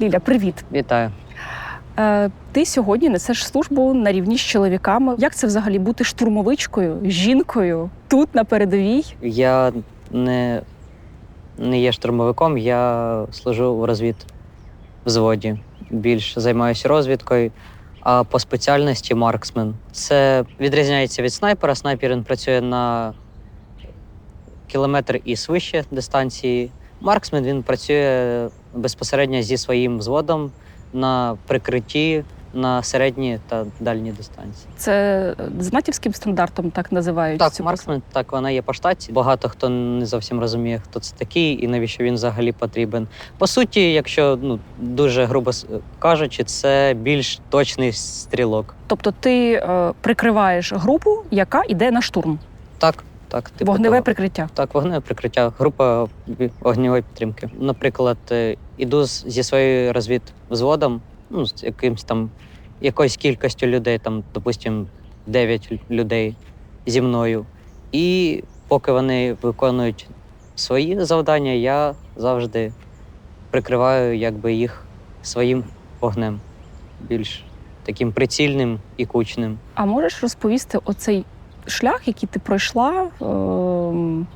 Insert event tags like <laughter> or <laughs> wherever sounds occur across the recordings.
Ліля, привіт. Вітаю. Е, ти сьогодні несеш службу на рівні з чоловіками. Як це взагалі бути штурмовичкою, жінкою тут на передовій? Я не, не є штурмовиком, я служу у розвідвзводі. Більш займаюся розвідкою. А по спеціальності марксмен. Це відрізняється від снайпера. Снайпер він працює на кілометр і свище дистанції. Марксмен він працює безпосередньо зі своїм взводом на прикритті на середні та дальні дистанції. Це з натівським стандартом так називають Так, цю марксмен, так, вона є по штаті. Багато хто не зовсім розуміє, хто це такий і навіщо він взагалі потрібен. По суті, якщо ну дуже грубо кажучи, це більш точний стрілок. Тобто ти е, прикриваєш групу, яка йде на штурм. Так, так, типу Вогневе того. прикриття. Так, вогневе прикриття, група вогневої підтримки. Наприклад, е, іду зі своєю розвідвзводом, ну, з якимсь там якоюсь кількістю людей, там, допустимо, 9 людей зі мною. І поки вони виконують свої завдання, я завжди прикриваю якби, їх своїм вогнем, більш таким прицільним і кучним. А можеш розповісти оцей шлях, який ти пройшла ем,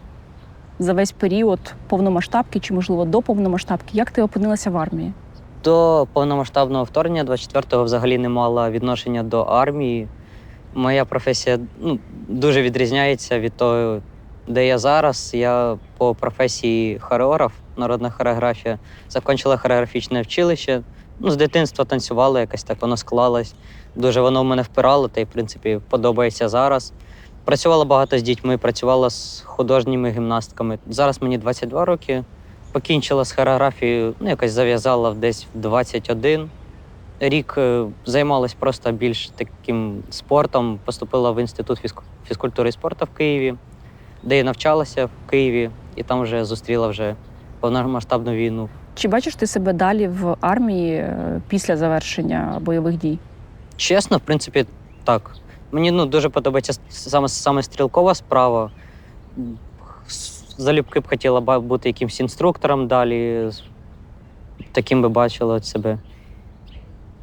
за весь період повномасштабки, чи можливо до повномасштабки? Як ти опинилася в армії? До повномасштабного вторгнення 24-го взагалі не мала відношення до армії. Моя професія ну, дуже відрізняється від того, де я зараз. Я по професії хореограф, народна хореографія, закінчила хореографічне вчилище. Ну, з дитинства танцювала, якось так воно склалось. Дуже воно в мене впирало, та й, в принципі, подобається зараз. Працювала багато з дітьми, працювала з художніми гімнастками. Зараз мені 22 роки. Покінчила з хореографією, ну, якось зав'язала десь в 21. Рік е, займалась просто більш таким спортом. Поступила в інститут фізкультури і спорту в Києві, де і навчалася в Києві, і там вже зустріла вже повномасштабну війну. Чи бачиш ти себе далі в армії е, після завершення бойових дій? Чесно, в принципі, так. Мені ну, дуже подобається саме, саме стрілкова справа. Залюбки б хотіла бути якимсь інструктором далі. Таким би бачила от себе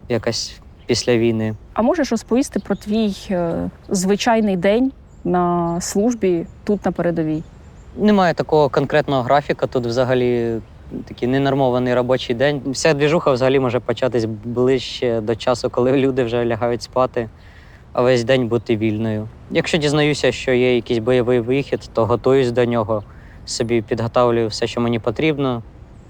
якось після війни. А можеш розповісти про твій е, звичайний день на службі тут на передовій? Немає такого конкретного графіка. Тут взагалі такий ненормований робочий день. Вся двіжуха взагалі може початись ближче до часу, коли люди вже лягають спати, весь день бути вільною. Якщо дізнаюся, що є якийсь бойовий вихід, то готуюсь до нього, собі підготовлюю все, що мені потрібно,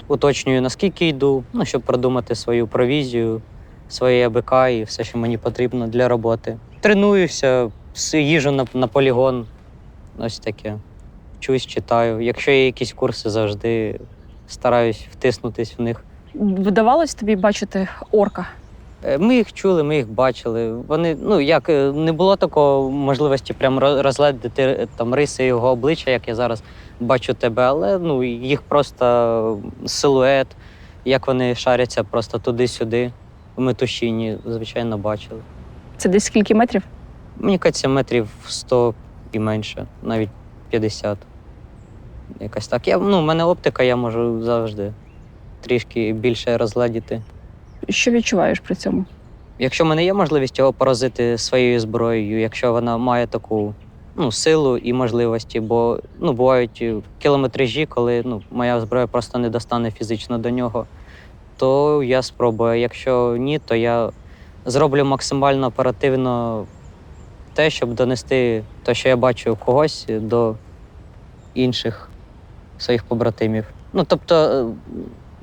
уточнюю, наскільки йду, ну, щоб продумати свою провізію, своє АБК і все, що мені потрібно для роботи. Тренуюся, їжу на, на полігон. Ось таке вчусь, читаю. Якщо є якісь курси, завжди стараюсь втиснутись в них. Вдавалось тобі бачити орка? Е, Ми їх чули, ми їх бачили. Вони, ну як е, не було такого можливості прям ро- розглядати е, там риси його обличчя, як я зараз бачу тебе, але ну їх просто силует, як вони шаряться просто туди-сюди. В метушині, звичайно, бачили. Це десь скільки метрів? Мені кажеться, метрів 100 і менше, навіть 50. Якось так. Я, ну, в мене оптика, я можу завжди трішки більше розгледіти. Що відчуваєш при цьому? Якщо в мене є можливість його поразити своєю зброєю, якщо вона має таку ну, силу і можливості, бо ну, бувають е, кілометражі, коли ну, моя зброя просто не достане фізично до нього, то я спробую. Якщо ні, то я зроблю максимально оперативно те, щоб донести те, що я бачу когось до інших своїх побратимів. Ну, тобто, е,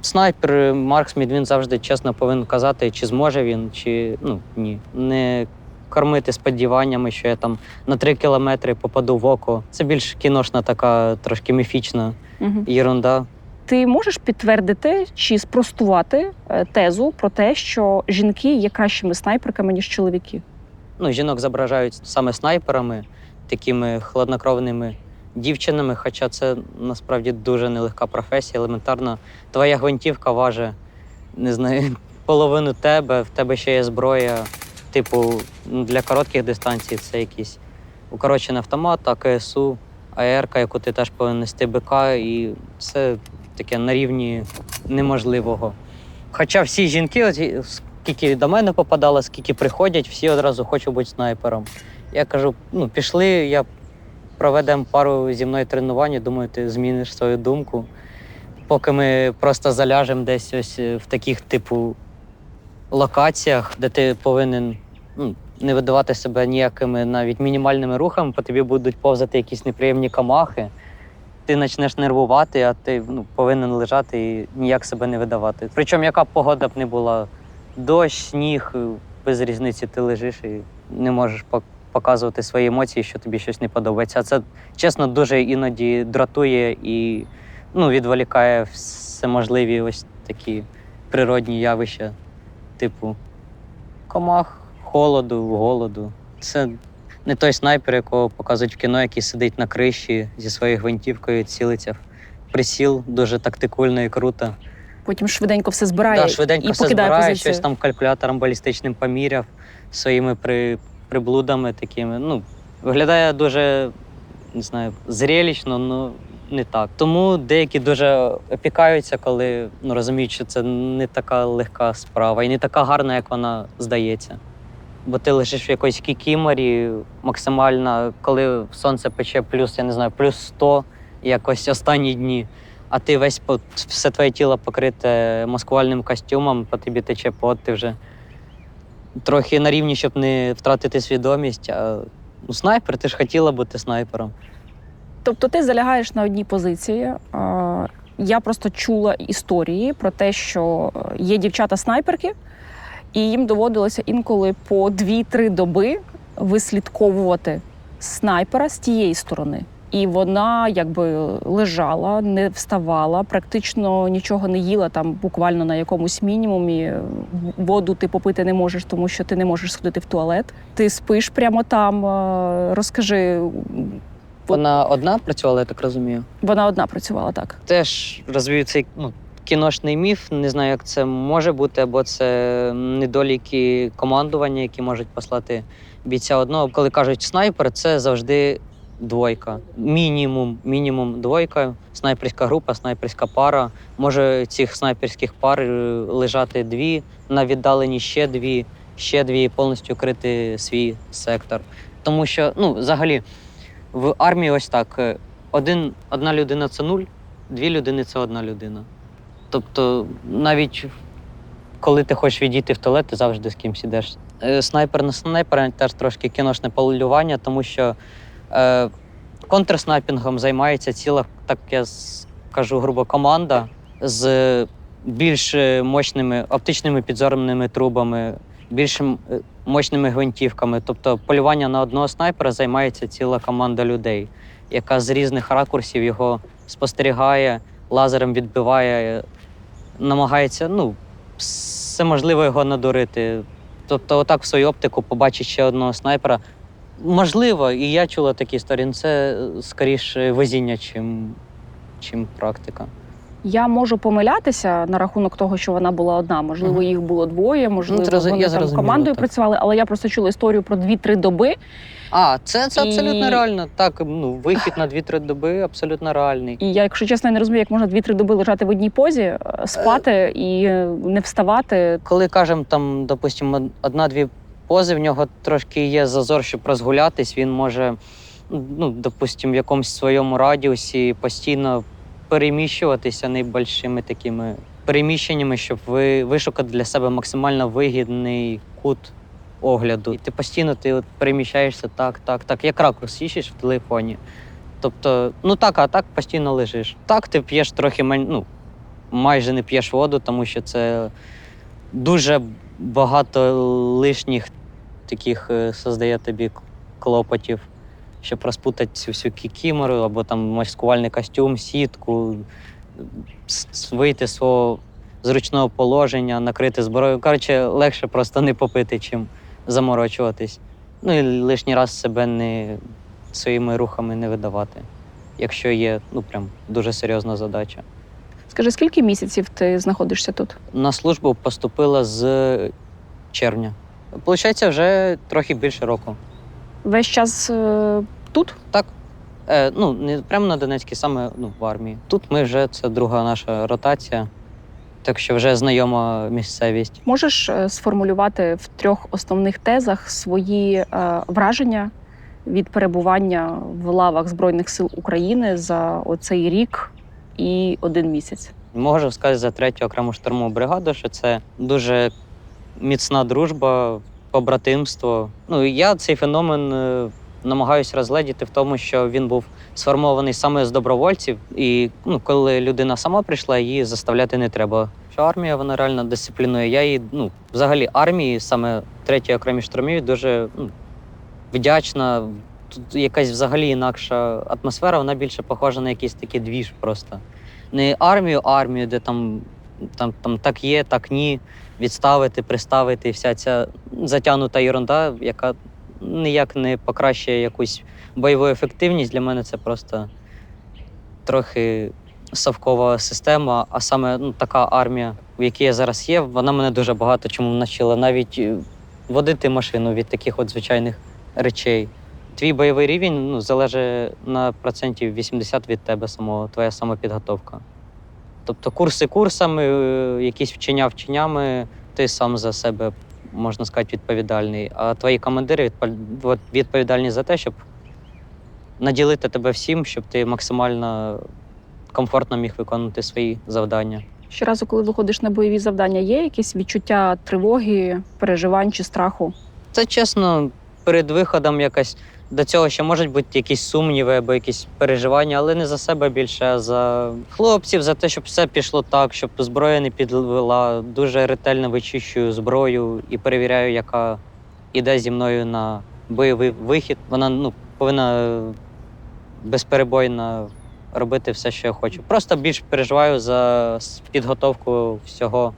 снайпер е, Марксмід він завжди чесно повинен казати, чи зможе він, чи ну ні. Не кормити сподіваннями, що я там на три кілометри попаду в око. Це більш кіношна така трошки міфічна Угу. єрунда. Ти можеш підтвердити чи спростувати е, тезу про те, що жінки є кращими снайперками, ніж чоловіки? Ну, жінок зображають саме снайперами, такими хладнокровними дівчинами, хоча це насправді дуже нелегка професія, елементарно. Твоя гвинтівка важить, не знаю, <laughs> половину тебе, в тебе ще є зброя. Типу, ну, для коротких дистанцій це якийсь укорочений автомат, АКСУ, АР, яку ти теж повинен нести БК, і це таке на рівні неможливого. Хоча всі жінки, скільки до мене попадало, скільки приходять, всі одразу хочуть бути снайпером. Я кажу: ну, пішли, я проведемо пару зі мною тренувань, думаю, ти зміниш свою думку. Поки ми просто заляжемо десь ось е, в таких, типу, локаціях, де ти повинен ну, не видавати себе ніякими навіть мінімальними рухами, по тобі будуть повзати якісь неприємні камахи. Ти почнеш нервувати, а ти ну, повинен лежати і ніяк себе не видавати. Причому яка б погода б не була, дощ, сніг, без різниці ти лежиш і не можеш показувати свої емоції, що тобі щось не подобається. А це чесно дуже іноді дратує і ну, відволікає всеможливі ось такі природні явища, типу комах, холоду, голоду. Це не той снайпер, якого показують в кіно, який сидить на криші зі своєю гвинтівкою, цілиться в приціл, дуже тактикульно і круто. Потім швиденько все збирає Да, швиденько і все покидає збирає, позицію. щось там калькулятором балістичним поміряв своїми при, приблудами такими. Ну, виглядає дуже, не знаю, зрелищно, ну не так. Тому деякі дуже опікаються, коли ну, розуміють, що це не така легка справа і не така гарна, як вона здається. Бо ти лежиш в якоїсь кікіморі максимально, коли сонце пече плюс, я не знаю, плюс 100 якось останні дні а ти весь все твоє тіло покрите маскувальним костюмом, по тобі тече пот, ти вже трохи на рівні, щоб не втратити свідомість. А ну, снайпер, ти ж хотіла бути снайпером. Тобто ти залягаєш на одній позиції. Я просто чула історії про те, що є дівчата-снайперки, і їм доводилося інколи по 2-3 доби вислідковувати снайпера з тієї сторони. І вона якби лежала, не вставала, практично нічого не їла там буквально на якомусь мінімумі. Воду ти попити не можеш, тому що ти не можеш сходити в туалет. Ти спиш прямо там. Розкажи, Вона одна працювала, я так розумію. вона одна працювала так. Теж розвію цей ну, кіношний міф. Не знаю, як це може бути, або це недоліки командування, які можуть послати бійця одного. Коли кажуть снайпер, це завжди двойка. Мінімум, мінімум двойка, снайперська група, снайперська пара. Може цих снайперських пар е, лежати дві, на віддаленні ще дві, ще дві повністю крити свій сектор. Тому що, ну, взагалі, в армії ось так: е, один, одна людина це нуль, дві людини це одна людина. Тобто, навіть коли ти хочеш відійти в туалет, ти завжди з кимсь ідеш. Е, Снайпер на снайпера теж трошки кіношне полювання, тому що е, контрснайпінгом займається ціла, так я скажу грубо, команда з більш е, мощними оптичними підзорними трубами, більш е, мощними гвинтівками. Тобто полювання на одного снайпера займається ціла команда людей, яка з різних ракурсів його спостерігає, лазером відбиває, намагається ну, все можливо його надурити. Тобто, отак в свою оптику побачить ще одного снайпера. Можливо, і я чула такі історії. ну, Це е, скоріше везіння, чим, чим практика. Я можу помилятися на рахунок того, що вона була одна. Можливо, їх було двоє, можливо, Ну, вони я там зрозумів, командою так. працювали, але я просто чула історію про 2-3 доби. А, це, це абсолютно реально. Так, ну, вихід на 2-3 доби абсолютно реальний. І я, якщо чесно, не розумію, як можна 2-3 доби лежати в одній позі, е, спати і е, не вставати. Коли кажемо, там, допустимо, одна-дві пози, в нього трошки є зазор, щоб розгулятись, він може, ну, допустимо, в якомусь своєму радіусі постійно переміщуватися найбільшими такими переміщеннями, щоб ви вишукати для себе максимально вигідний кут огляду. І ти постійно ти от переміщаєшся так, так, так, як ракурс їщиш в телефоні. Тобто, ну так, а так постійно лежиш. Так, ти п'єш трохи мен... ну, майже не п'єш воду, тому що це дуже багато лишніх таких е, создає тобі клопотів, щоб розпутати цю всю кікімору або там маскувальний костюм, сітку, вийти з свого зручного положення, накрити зброю. Коротше, легше просто не попити, чим заморочуватись. Ну і лишній раз себе не своїми рухами не видавати, якщо є ну прям дуже серйозна задача. Скажи, скільки місяців ти знаходишся тут? На службу поступила з червня. Получається, вже трохи більше року. Весь час е, тут? Так. Е, ну, не прямо на Донецькій, саме ну, в армії. Тут ми вже це друга наша ротація. Так що вже знайома місцевість. Можеш е, сформулювати в трьох основних тезах свої е, враження від перебування в лавах Збройних сил України за оцей рік і один місяць? Можу сказати за третю окрему штурмову бригаду, що це дуже міцна дружба, побратимство. Ну я цей феномен е, намагаюся розгледіти в тому, що він був сформований саме з добровольців, і ну, коли людина сама прийшла, її заставляти не треба. Що армія вона реально дисциплінує. Я їй, ну, взагалі армії, саме третій окремій штурмовій, дуже ну, вдячна. Тут якась взагалі інакша атмосфера, вона більше похожа на якийсь такий двіж просто не армію, армію, де там, там, там так є, так ні, відставити, приставити, і вся ця затягнута ерунда, яка ніяк не покращує якусь бойову ефективність. Для мене це просто трохи совкова система, а саме ну, така армія, в якій я зараз є, вона мене дуже багато чому навчила. Навіть е, водити машину від таких от звичайних речей. Твій бойовий рівень ну, залежить на процентів 80 від тебе самого, твоя самопідготовка. Тобто курси курсами, е, якісь вчення вченнями, ти сам за себе, можна сказати, відповідальний. А твої командири відповідальні за те, щоб наділити тебе всім, щоб ти максимально комфортно міг виконувати свої завдання. Щоразу, коли виходиш на бойові завдання, є якесь відчуття тривоги, переживань чи страху? Це чесно, перед виходом якось до цього ще можуть бути якісь сумніви або якісь переживання, але не за себе більше, а за хлопців, за те, щоб все пішло так, щоб зброя не підвела. Дуже ретельно вичищую зброю і перевіряю, яка іде зі мною на бойовий вихід. Вона ну, повинна безперебойно робити все, що я хочу. Просто більш переживаю за підготовку всього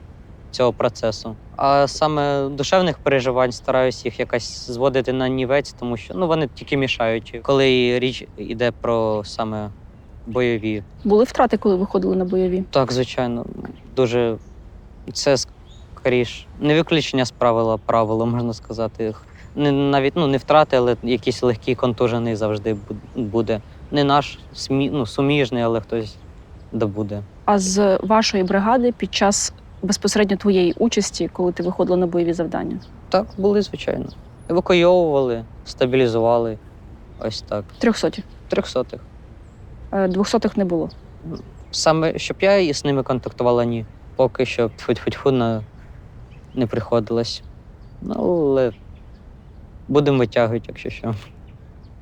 цього процесу. А саме душевних переживань стараюсь їх якось зводити на нівець, тому що ну вони тільки мішають, коли річ йде про саме бойові. Були втрати, коли виходили на бойові? Так, звичайно, дуже це скоріш не виключення з правила, правило, можна сказати. Не навіть ну не втрати, але якийсь легкий контужений завжди буде. Не наш смі, ну, суміжний, але хтось добуде. А з вашої бригади під час безпосередньо твоєї участі, коли ти виходила на бойові завдання? Так, були, звичайно. Евакуйовували, стабілізували. Ось так. Трьохсоті. Трьохсотих. Е, Двохсотих не було. Саме щоб я і з ними контактувала, ні. Поки що тьфу-тьфу-тьфу на... не приходилось. Ну, але будемо витягувати, якщо що.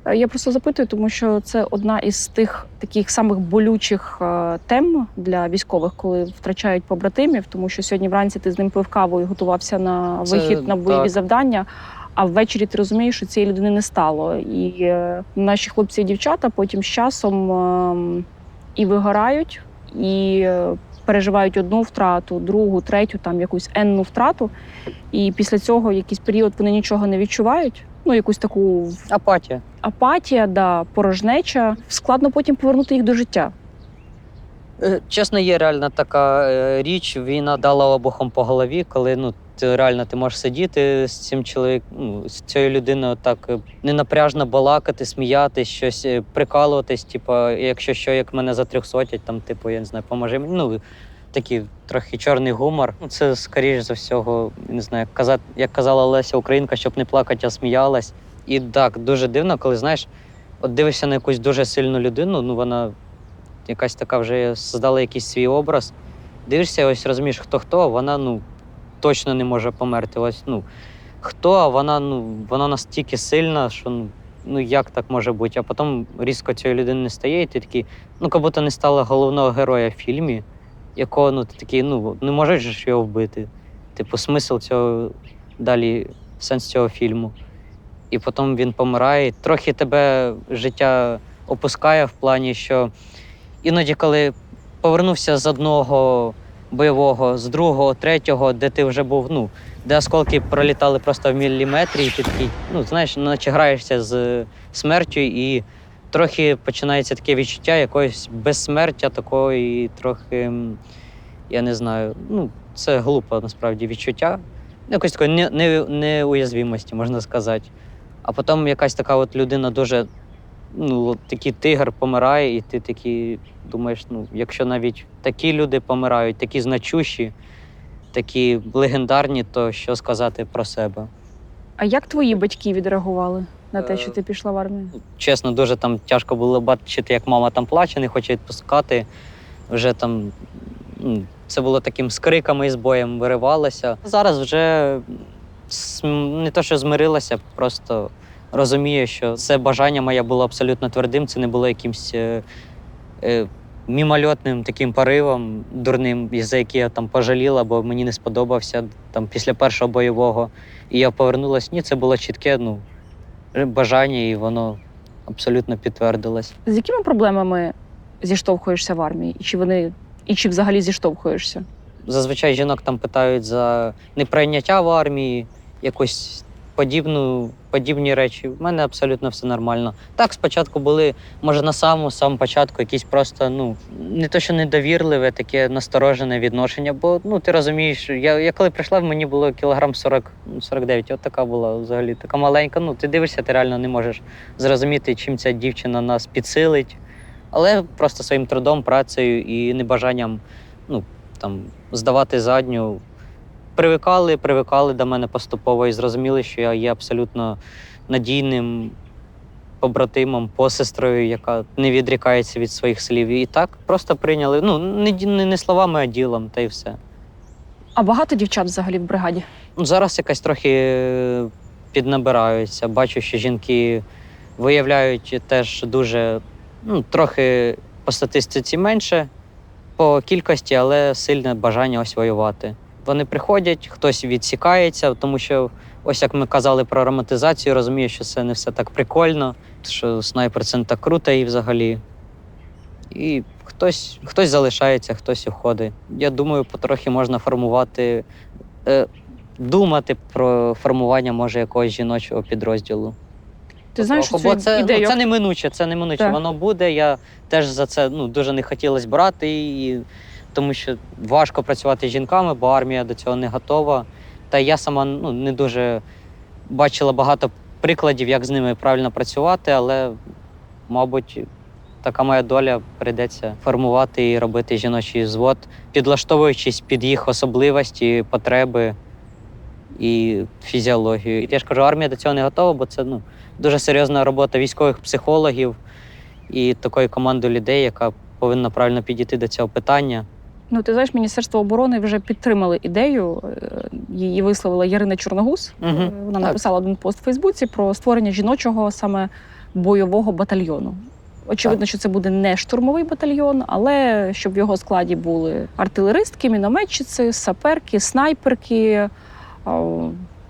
Е, Я просто запитую, тому що це одна із тих таких самих болючих е, тем для військових, коли втрачають побратимів, тому що сьогодні вранці ти з ним пив каву і готувався на Це вихід на бойові так. завдання. А ввечері ти розумієш, що цієї людини не стало. І е, наші хлопці і дівчата потім з часом е, і вигорають, і переживають одну втрату, другу, третю, там якусь енну втрату. І після цього якийсь період вони нічого не відчувають. Ну, якусь таку Апатія. апатія, да, порожнеча. Складно потім повернути їх до життя. Е, Чесно, є реально така е, річ. Війна дала обухом по голові, коли ну ти реально ти можеш сидіти з цим чоловіком, ну, з цією людиною так е, ненапряжно балакати, сміятись, щось прикалуватись. Типу, якщо що, як мене за трьохсотять, там, типу, я не знаю, поможи мені. Ну, такий трохи чорний гумор. Ну, Це скоріш за всього, не знаю, як казати, як казала Леся Українка, щоб не плакати, а сміялась. І так, дуже дивно, коли знаєш, от дивишся на якусь дуже сильну людину, ну вона якась така вже создала якийсь свій образ. Дивишся, ось розумієш, хто хто, вона ну точно не може померти. Ось ну хто, а вона ну вона настільки сильна, що ну, ну як так може бути? А потім різко цієї людини не стає, і ти такий, ну як будто не стало головного героя в фільмі, якого ну ти такий, ну не можеш ж його вбити. Типу, смисл цього далі, сенс цього фільму. І потім він помирає. Трохи тебе життя опускає в плані, що іноді, коли повернувся з одного бойового, з другого, третього, де ти вже був, ну, де осколки пролітали просто в міліметрі, і ти такий, ну, знаєш, наче граєшся з смертю, і трохи починається таке відчуття якоїсь безсмертя, такої трохи, я не знаю, ну, це глупо насправді відчуття. Якось такої не, не, можна сказати. А потім якась така от людина дуже ну, такий тигр помирає, і ти такий думаєш, ну, якщо навіть такі люди помирають, такі значущі, такі легендарні, то що сказати про себе? А як твої батьки відреагували на те, Е, що ти пішла в армію? Чесно, дуже там тяжко було бачити, як мама там плаче, не хоче відпускати. Вже там ну, це було таким з криками і з боєм виривалося. Зараз вже не то, що змирилася, просто розумію, що це бажання моє було абсолютно твердим, це не було якимсь е, е, мімольотним таким поривом дурним, за який я там пожаліла, бо мені не сподобався там після першого бойового. І я повернулася. Ні, це було чітке ну, бажання, і воно абсолютно підтвердилось. З якими проблемами зіштовхуєшся в армії? І чи вони і чи взагалі зіштовхуєшся? Зазвичай жінок там питають за неприйняття в армії, якусь подібну, подібні речі. У мене абсолютно все нормально. Так, спочатку були, може, на самому самому початку якісь просто, ну, не то, що недовірливе, таке насторожене відношення. Бо ну, ти розумієш, я, я коли прийшла, мені було кілограм 40, ну, 49, от така була взагалі, така маленька. Ну, ти дивишся, ти реально не можеш зрозуміти, чим ця дівчина нас підсилить. Але просто своїм трудом, працею і небажанням ну, там, здавати задню. Привикали, привикали до мене поступово і зрозуміли, що я є абсолютно надійним побратимом, посестрою, яка не відрікається від своїх слів. І так просто прийняли. Ну, не, не, не словами, а ділом, та й все. А багато дівчат взагалі в бригаді? Ну, зараз якась трохи е, піднабираються. Бачу, що жінки виявляють теж дуже, ну, трохи по статистиці менше, по кількості, але сильне бажання ось воювати. Вони приходять, хтось відсікається, тому що, ось як ми казали про романтизацію, розумію, що це не все так прикольно, що снайпер це не так круто і взагалі. І хтось, хтось залишається, хтось уходить. Я думаю, потрохи можна формувати, е, думати про формування може якогось жіночого підрозділу. Ти знаєш, Бо цю це, ідею? ну, це неминуче, це неминуче. Так. Воно буде. Я теж за це ну, дуже не хотілося брати, і, тому що важко працювати з жінками, бо армія до цього не готова. Та я сама ну, не дуже бачила багато прикладів, як з ними правильно працювати, але, мабуть, така моя доля прийдеться формувати і робити жіночий звод, підлаштовуючись під їх особливості, потреби і фізіологію. І я ж кажу, армія до цього не готова, бо це ну, дуже серйозна робота військових психологів і такої команди людей, яка повинна правильно підійти до цього питання. Ну, ти знаєш, Міністерство оборони вже підтримали ідею. е, Її висловила Ярина Чорногуз. Е, Вона Так. написала один пост в Фейсбуці про створення жіночого саме бойового батальйону. Очевидно, що це буде не штурмовий батальйон, але щоб в його складі були артилеристки, мінометчиці, саперки, снайперки,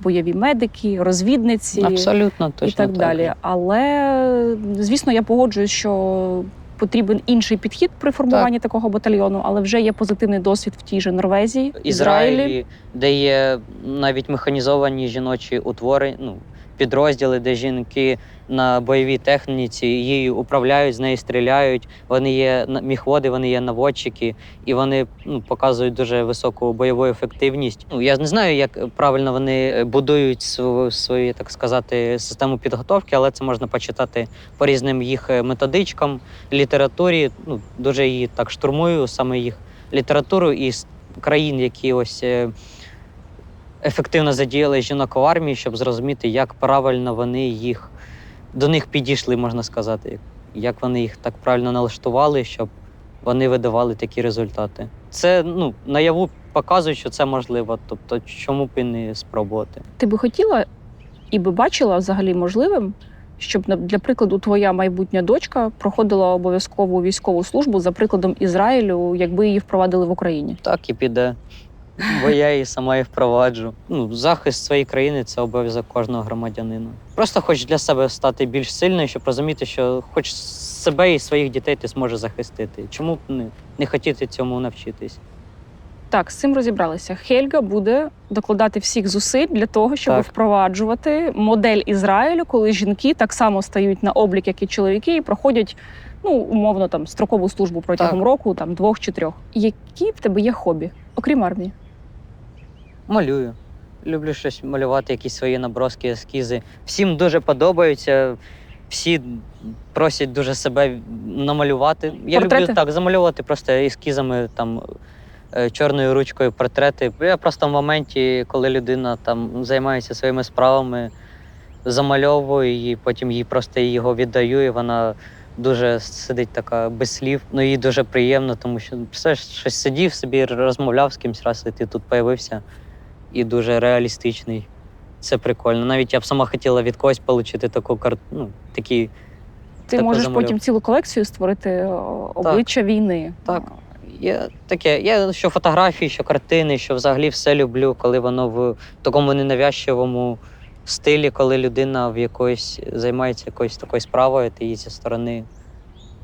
бойові медики, розвідниці Абсолютно точно і так далі. Але звісно, я погоджуюсь, що потрібен інший підхід при формуванні такого батальйону, але вже є позитивний досвід в тій же Норвезії, Ізраїлі, де є навіть механізовані жіночі утвори, ну, підрозділи, де жінки на бойовій техніці її управляють, з нею стріляють. Вони є міхводи, вони є наводчики, і вони ну, показують дуже високу бойову ефективність. Ну, я не знаю, як правильно вони будують свою, свою так сказати, систему підготовки, але це можна почитати по різним їх е, методичкам, літературі. Ну, дуже її так штурмую, саме їх літературу із країн, які ось е, ефективно задіяли жінок в армії, щоб зрозуміти, як правильно вони їх до них підійшли, можна сказати, як вони їх так правильно налаштували, щоб вони видавали такі результати. Це ну, наяву показує, що це можливо. Тобто, чому б і не спробувати? Ти би хотіла і би бачила взагалі можливим, щоб для прикладу твоя майбутня дочка проходила обов'язкову військову службу за прикладом Ізраїлю, якби її впровадили в Україні? Так і піде. Бо я її сама і впроваджу. Ну, захист своєї країни це обов'язок кожного громадянина. Просто хоч для себе стати більш сильною, щоб розуміти, що хоч себе і своїх дітей ти зможеш захистити. Чому б не, не хотіти цьому навчитись? Так, з цим розібралися. Хельга буде докладати всіх зусиль для того, щоб Так. впроваджувати модель Ізраїлю, коли жінки так само стають на облік, як і чоловіки, і проходять ну умовно там строкову службу протягом Так. року, там двох чи трьох. Які в тебе є хобі, окрім армії? Малюю. Люблю щось малювати, якісь свої наброски, ескізи. Всім дуже подобаються. всі просять дуже себе намалювати. Я Портрети? люблю так замалювати просто ескізами там. е, Чорною ручкою портрети. Я просто в моменті, коли людина там займається своїми справами, замальовую її, потім їй просто його віддаю, і вона дуже сидить така без слів. Ну їй дуже приємно, тому що все щось сидів собі, розмовляв з кимось раз, і ти тут появився. І дуже реалістичний. Це прикольно. Навіть я б сама хотіла від когось отримати таку кар... ну, такі. Ти Таку можеш замальовку. потім цілу колекцію створити о, обличчя війни. Так. Я таке, я що фотографії, що картини, що взагалі все люблю, коли воно в такому ненавязчивому стилі, коли людина в якоїсь займається якоюсь такою справою, ти її зі сторони,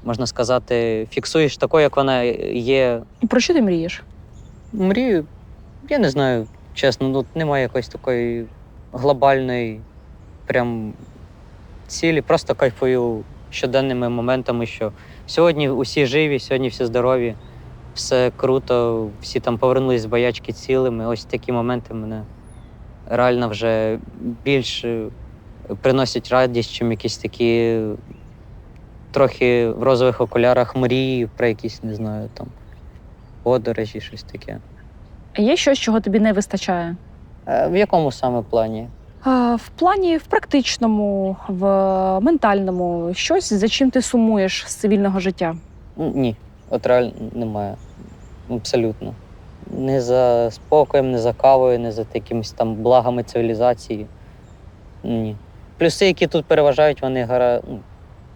можна сказати, фіксуєш такою, як вона є. І Про що ти мрієш? Мрію, я не знаю, чесно, ну немає якоїсь такої глобальної прям цілі. Просто кайфую щоденними моментами, що сьогодні усі живі, сьогодні всі здорові, все круто, всі там повернулись з боячки цілими. Ось такі моменти мене реально вже більш е, приносять радість, чим якісь такі трохи в розових окулярах мрії про якісь, не знаю, там подорожі, щось таке. А Є щось, чого тобі не вистачає? Е, В якому саме плані? В плані в практичному, в ментальному, щось, за чим ти сумуєш з цивільного життя? Ні, от реально немає. Абсолютно. Не за спокоєм, не за кавою, не за якимись там благами цивілізації. Ні. Плюси, які тут переважають, вони гара... ну,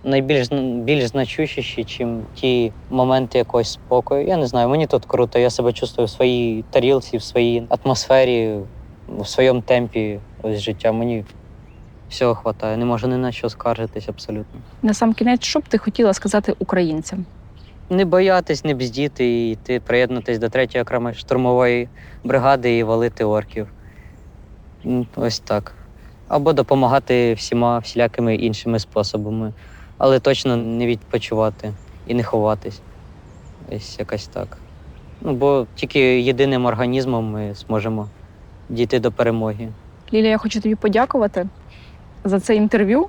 найбільш більш значущіші, чим ті моменти якогось спокою. Я не знаю, мені тут круто, я себе чувствую в своїй тарілці, в своїй атмосфері, в своєму темпі ось життя. Мені всього вистачає. Не можу ні на що скаржитись абсолютно. На сам кінець, що б ти хотіла сказати українцям? Не боятись, не бздіти і йти приєднатись до 3-ї окремої штурмової бригади і валити орків. Ось так. Або допомагати всіма всілякими іншими способами, але точно не відпочивати і не ховатись. Ось якось так. Ну, бо тільки єдиним організмом ми зможемо дійти до перемоги. Лілія, я хочу тобі подякувати за це інтерв'ю.